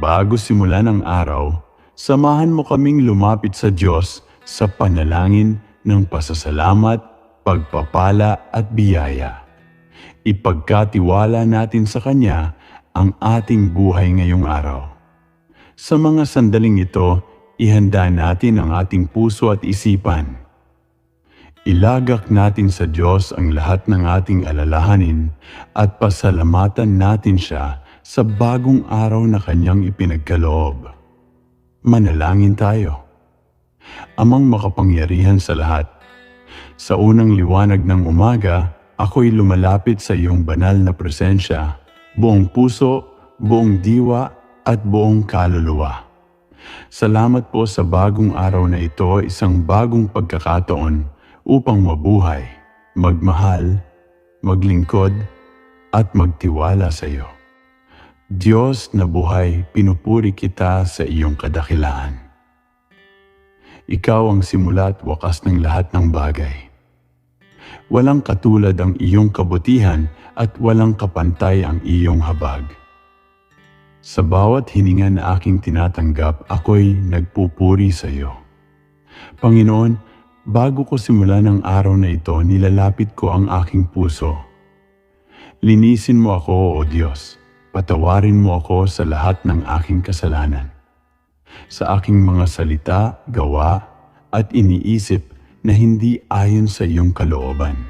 Bago simulan ang araw, samahan mo kaming lumapit sa Diyos sa panalangin ng pasasalamat, pagpapala at biyaya. Ipagkatiwala natin sa Kanya ang ating buhay ngayong araw. Sa mga sandaling ito, ihanda natin ang ating puso at isipan. Ilagak natin sa Diyos ang lahat ng ating alalahanin at pasalamatan natin siya sa bagong araw na kanyang ipinagkaloob. Manalangin tayo. Amang makapangyarihan sa lahat, sa unang liwanag ng umaga, ako'y lumalapit sa iyong banal na presensya, buong puso, buong diwa at buong kaluluwa. Salamat po sa bagong araw na ito, isang bagong pagkakataon upang mabuhay, magmahal, maglingkod, at magtiwala sa iyo. Diyos na buhay, pinupuri kita sa iyong kadakilaan. Ikaw ang simula at wakas ng lahat ng bagay. Walang katulad ang iyong kabutihan at walang kapantay ang iyong habag. Sa bawat hininga na aking tinatanggap, ako'y nagpupuri sa iyo. Panginoon, bago ko simulan ang araw na ito, nilalapit ko ang aking puso. Linisin mo ako, O Diyos. Patawarin mo ako sa lahat ng aking kasalanan. Sa aking mga salita, gawa, at iniisip na hindi ayon sa iyong kalooban.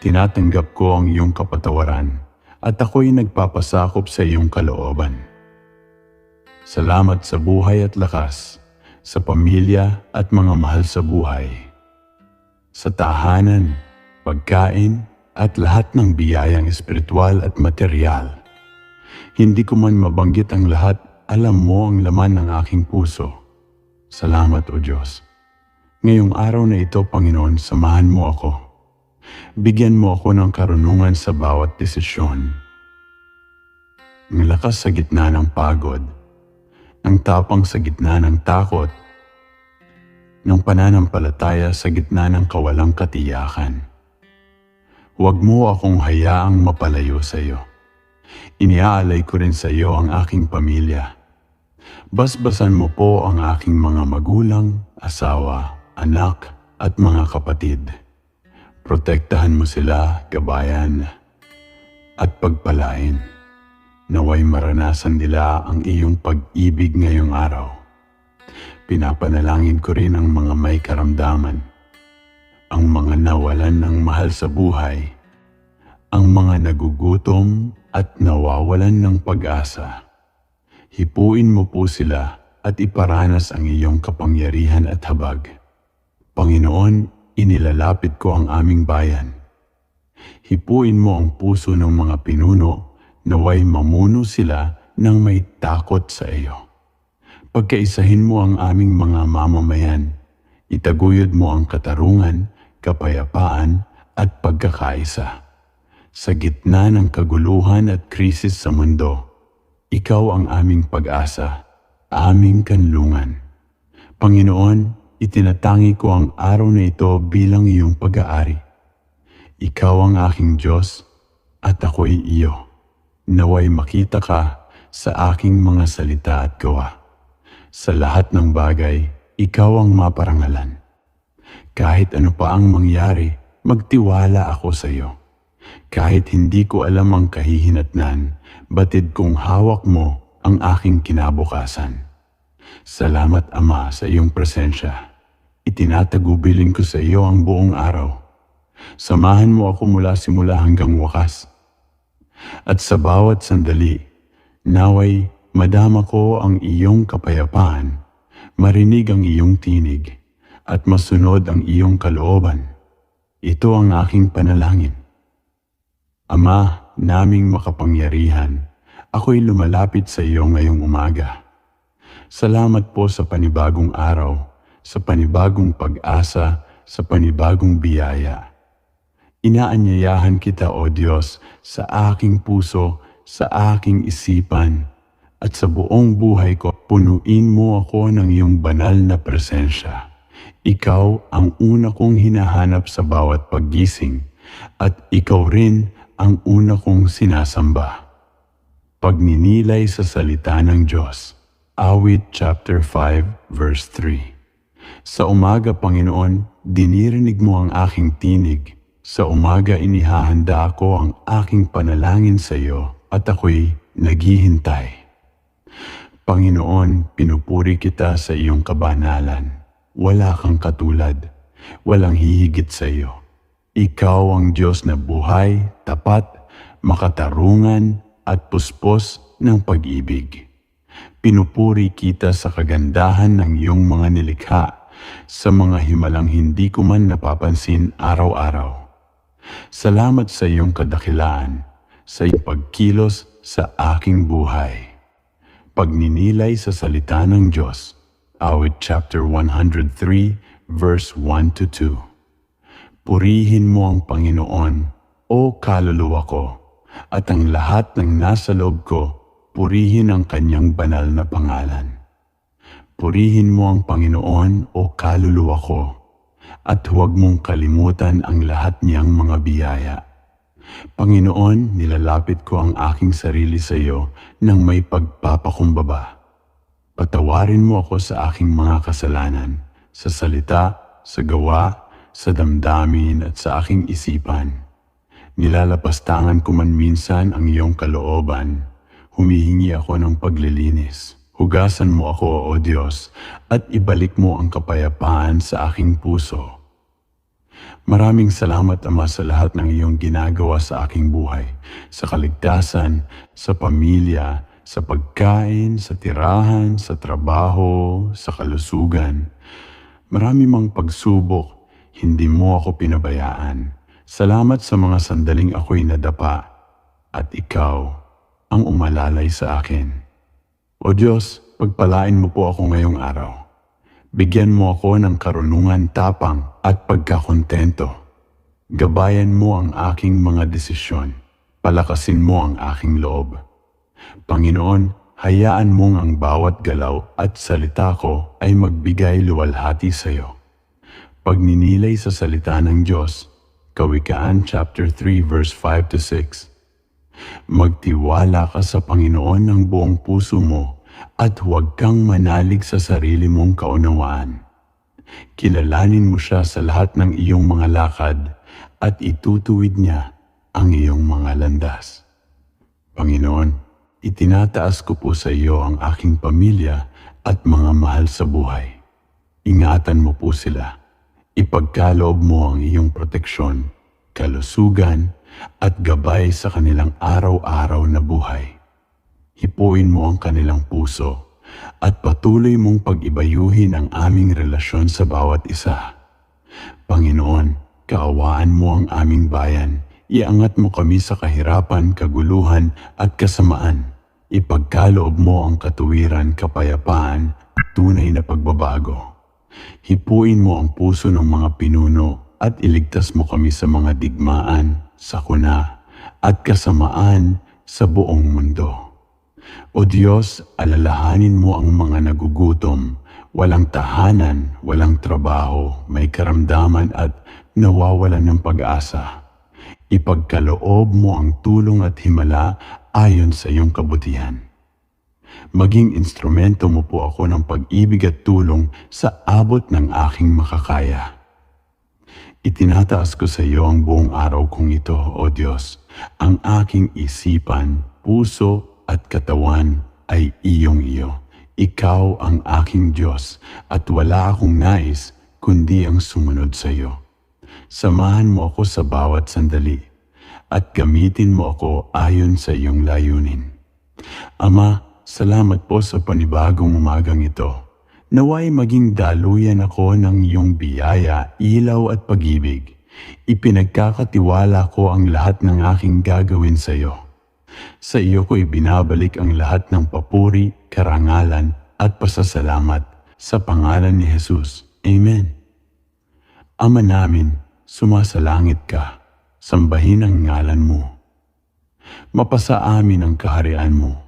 Tinatanggap ko ang iyong kapatawaran at ako'y nagpapasakop sa iyong kalooban. Salamat sa buhay at lakas, sa pamilya at mga mahal sa buhay, sa tahanan, pagkain at lahat ng biyayang espiritual at material. Hindi ko man mabanggit ang lahat, alam mo ang laman ng aking puso. Salamat o Diyos. Ngayong araw na ito, Panginoon, samahan mo ako. Bigyan mo ako ng karunungan sa bawat desisyon. Ang lakas sa gitna ng pagod, ng tapang sa gitna ng takot, ng pananampalataya sa gitna ng kawalang katiyakan. Huwag mo akong hayaang mapalayo sa iyo. Iniaalay ko rin sa iyo ang aking pamilya. Basbasan mo po ang aking mga magulang, asawa, anak at mga kapatid. Protektahan mo sila, gabayan, at pagpalain. Naway maranasan nila ang iyong pag-ibig ngayong araw. Pinapanalangin ko rin ang mga may karamdaman, ang mga nawalan ng mahal sa buhay, ang mga nagugutom at nawawalan ng pag-asa. Hipuin mo po sila at iparanas ang iyong kapangyarihan at habag. Panginoon, inilalapit ko ang aming bayan. Hipuin mo ang puso ng mga pinuno naway mamuno sila ng may takot sa iyo. Pagkaisahin mo ang aming mga mamamayan. Itaguyod mo ang katarungan, kapayapaan at pagkakaisa. Sa gitna ng kaguluhan at krisis sa mundo, ikaw ang aming pag-asa, aming kanlungan. Panginoon, itinatangi ko ang araw na ito bilang iyong pag-aari. Ikaw ang aking Diyos at ako'y iyo. Naway makita ka sa aking mga salita at gawa. Sa lahat ng bagay, ikaw ang maparangalan. Kahit ano pa ang mangyari, magtiwala ako sa iyo. Kahit hindi ko alam ang kahihinatnan, batid kong hawak mo ang aking kinabukasan. Salamat Ama sa iyong presensya. Itinatagubilin ko sa iyo ang buong araw. Samahan mo ako mula simula hanggang wakas. At sa bawat sandali, naway madama ko ang iyong kapayapaan, marinig ang iyong tinig, at masunod ang iyong kalooban. Ito ang aking panalangin. Ama, naming makapangyarihan, ako'y lumalapit sa iyo ngayong umaga. Salamat po sa panibagong araw, sa panibagong pag-asa, sa panibagong biyaya. Inaanyayahan kita, O Diyos, sa aking puso, sa aking isipan, at sa buong buhay ko, punuin mo ako ng iyong banal na presensya. Ikaw ang una kong hinahanap sa bawat paggising, at ikaw rin ang una kong sinasamba. Pagninilay sa salita ng Diyos. Awit chapter 5 verse 3. Sa umaga, Panginoon, dinirinig mo ang aking tinig. Sa umaga inihahanda ako ang aking panalangin sa iyo at ako'y naghihintay. Panginoon, pinupuri kita sa iyong kabanalan. Wala kang katulad. Walang hihigit sa iyo. Ikaw ang Diyos na buhay, tapat, makatarungan, at puspos ng pag-ibig. Pinupuri kita sa kagandahan ng iyong mga nilikha, sa mga himalang hindi ko man napapansin araw-araw. Salamat sa iyong kadakilaan, sa iyong pagkilos sa aking buhay. Pagninilay sa salita ng Diyos. Awit chapter 103 verse 1 to 2. Purihin mo ang Panginoon, o kaluluwa ko, at ang lahat ng nasa loob ko, purihin ang kanyang banal na pangalan. Purihin mo ang Panginoon, o kaluluwa ko, at huwag mong kalimutan ang lahat niyang mga biyaya. Panginoon, nilalapit ko ang aking sarili sa iyo nang may pagpapakumbaba. Patawarin mo ako sa aking mga kasalanan, sa salita, sa gawa, sa damdamin at sa aking isipan. Nilalapastangan ko man minsan ang iyong kalooban. Humihingi ako ng paglilinis. Hugasan mo ako, O Diyos, at ibalik mo ang kapayapaan sa aking puso. Maraming salamat, Ama, sa lahat ng iyong ginagawa sa aking buhay, sa kaligtasan, sa pamilya, sa pagkain, sa tirahan, sa trabaho, sa kalusugan. Marami mang pagsubok, hindi mo ako pinabayaan. Salamat sa mga sandaling ako'y nadapa at ikaw ang umalalay sa akin. O Diyos, pagpalain mo po ako ngayong araw. Bigyan mo ako ng karunungan tapang at pagkakontento. Gabayan mo ang aking mga desisyon. Palakasin mo ang aking loob. Panginoon, hayaan mong ang bawat galaw at salita ko ay magbigay luwalhati sa iyo. Pagninilay sa salita ng Diyos, Kawikaan chapter 3 verse 5 to 6. Magtiwala ka sa Panginoon ng buong puso mo at huwag kang manalig sa sarili mong kaunawaan. Kilalanin mo siya sa lahat ng iyong mga lakad at itutuwid niya ang iyong mga landas. Panginoon, itinataas ko po sa iyo ang aking pamilya at mga mahal sa buhay. Ingatan mo po sila Ipagkaloob mo ang iyong proteksyon, kalusugan, at gabay sa kanilang araw-araw na buhay. Hipuin mo ang kanilang puso at patuloy mong pag-ibayuhin ang aming relasyon sa bawat isa. Panginoon, kaawaan mo ang aming bayan. Iangat mo kami sa kahirapan, kaguluhan at kasamaan. Ipagkaloob mo ang katuwiran, kapayapaan at tunay na pagbabago. Hipuin mo ang puso ng mga pinuno at iligtas mo kami sa mga digmaan, sakuna, at kasamaan sa buong mundo. O Diyos, alalahanin mo ang mga nagugutom, walang tahanan, walang trabaho, may karamdaman at nawawalan ng pag-asa. Ipagkaloob mo ang tulong at himala ayon sa iyong kabutihan. Maging instrumento mo po ako ng pag-ibig at tulong sa abot ng aking makakaya. Itinataas ko sa iyo ang buong araw kong ito, O Diyos. Ang aking isipan, puso at katawan ay iyong iyo. Ikaw ang aking Diyos at wala akong nais kundi ang sumunod sa iyo. Samahan mo ako sa bawat sandali at gamitin mo ako ayon sa iyong layunin. Ama, Salamat po sa panibagong umagang ito. Naway maging daluyan ako ng iyong biyaya, ilaw at pag-ibig. Ipinagkakatiwala ko ang lahat ng aking gagawin sa iyo. Sa iyo ko ibinabalik ang lahat ng papuri, karangalan at pasasalamat sa pangalan ni Jesus. Amen. Ama namin, sumasalangit ka, sambahin ang ngalan mo. Mapasa amin ang kaharian mo